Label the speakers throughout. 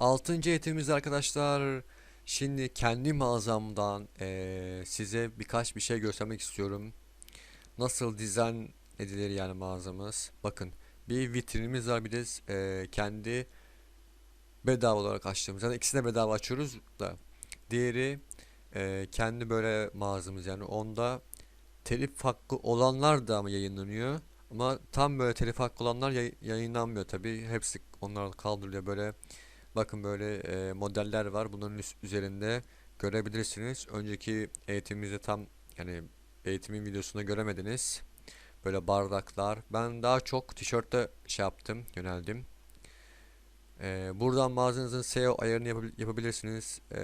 Speaker 1: Altıncı eğitimimiz arkadaşlar. Şimdi kendi mağazamdan eee, size birkaç bir şey göstermek istiyorum. Nasıl dizayn edilir yani mağazamız. Bakın bir vitrinimiz var bir de eee, kendi bedava olarak açtığımız. Yani ikisini de bedava açıyoruz da. Diğeri eee, kendi böyle mağazamız yani onda telif hakkı olanlar da ama yayınlanıyor. Ama tam böyle telif hakkı olanlar yay- yayınlanmıyor tabii. Hepsi onlar kaldırılıyor böyle. Bakın böyle e, modeller var. Bunların üzerinde görebilirsiniz. Önceki eğitimimizde tam yani eğitimin videosunda göremediniz. Böyle bardaklar. Ben daha çok tişörtte şey yaptım, yöneldim. E, buradan mağazanızın SEO ayarını yapabil- yapabilirsiniz. E,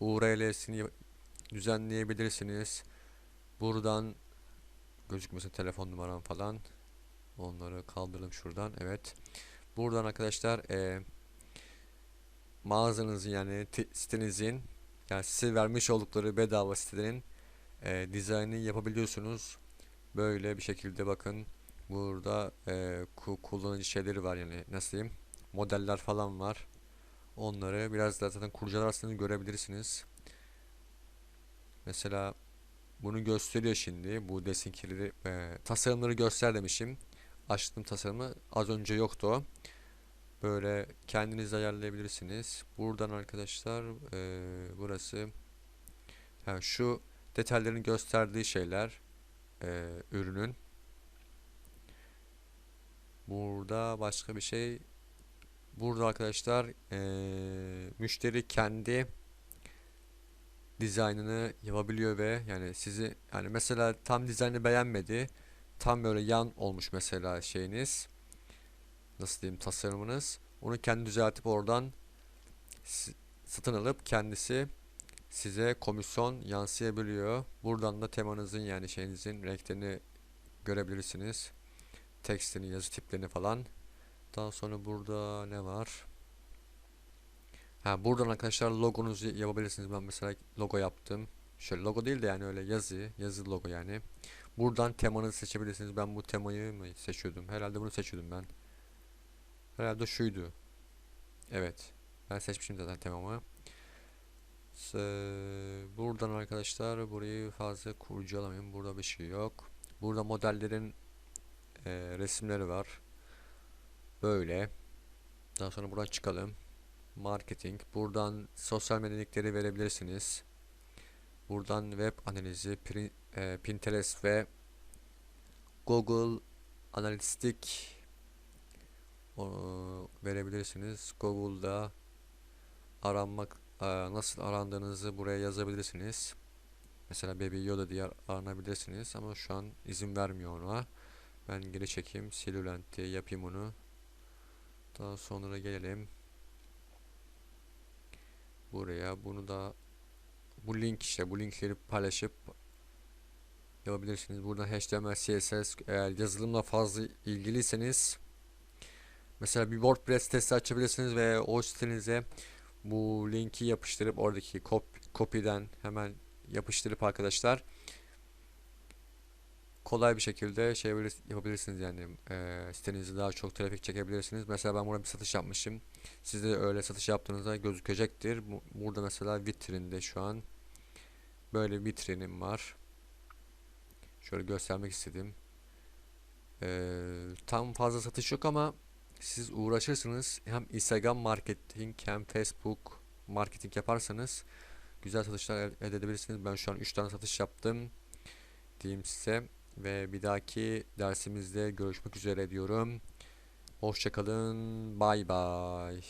Speaker 1: URL'sini düzenleyebilirsiniz. Buradan gözükmesin telefon numaram falan. Onları kaldıralım şuradan. Evet. Buradan arkadaşlar e, mağazanızın yani te- sitenizin yani size vermiş oldukları bedava sitelerin e, dizaynını yapabiliyorsunuz. Böyle bir şekilde bakın burada e, ku- kullanıcı şeyleri var yani nasıl diyeyim modeller falan var. Onları biraz da zaten kurcalarsanız görebilirsiniz. Mesela bunu gösteriyor şimdi bu desinkileri e, tasarımları göster demişim. Açtım tasarımı az önce yoktu o. Böyle kendiniz ayarlayabilirsiniz. Buradan arkadaşlar eee, burası ha, şu detayların gösterdiği şeyler eee, ürünün. Burada başka bir şey. Burada arkadaşlar eee, müşteri kendi dizaynını yapabiliyor ve yani sizi yani mesela tam dizaynı beğenmedi. Tam böyle yan olmuş mesela şeyiniz nasıl diyeyim tasarımınız. Onu kendi düzeltip oradan satın alıp kendisi size komisyon yansıyabiliyor. Buradan da temanızın yani şeyinizin renklerini görebilirsiniz. Tekstini, yazı tiplerini falan. Daha sonra burada ne var? Ha buradan arkadaşlar logonuzu yapabilirsiniz. Ben mesela logo yaptım. Şöyle logo değil de yani öyle yazı, yazı logo yani. Buradan temanızı seçebilirsiniz. Ben bu temayı mı seçiyordum? Herhalde bunu seçiyordum ben. Herhalde şuydu. Evet. Ben seçmişim zaten temamı. Buradan arkadaşlar burayı fazla kurcalamayın. Burada bir şey yok. Burada modellerin e, resimleri var. Böyle. Daha sonra buradan çıkalım. Marketing. Buradan sosyal medyalikleri verebilirsiniz. Buradan web analizi, e, Pinterest ve Google Analistik verebilirsiniz. Google'da aranmak e, nasıl arandığınızı buraya yazabilirsiniz. Mesela Baby Yoda diye aranabilirsiniz ama şu an izin vermiyor ona. Ben geri çekeyim. Silulent diye yapayım onu. Daha sonra gelelim. Buraya bunu da bu link işte bu linkleri paylaşıp yapabilirsiniz. Buradan HTML, CSS eğer yazılımla fazla ilgiliyseniz Mesela bir WordPress sitesi açabilirsiniz ve o sitenize bu linki yapıştırıp oradaki kop hemen yapıştırıp arkadaşlar kolay bir şekilde şey yapabilir- yapabilirsiniz yani e, sitenizi daha çok trafik çekebilirsiniz. Mesela ben burada bir satış yapmışım. Siz de öyle satış yaptığınızda gözükecektir. Bu- Burada mesela vitrinde şu an böyle vitrinim var. Şöyle göstermek istedim. E, tam fazla satış yok ama siz uğraşırsınız hem Instagram marketing hem Facebook marketing yaparsanız güzel satışlar el- elde edebilirsiniz. Ben şu an 3 tane satış yaptım diyeyim size ve bir dahaki dersimizde görüşmek üzere diyorum. Hoşçakalın. Bay bay.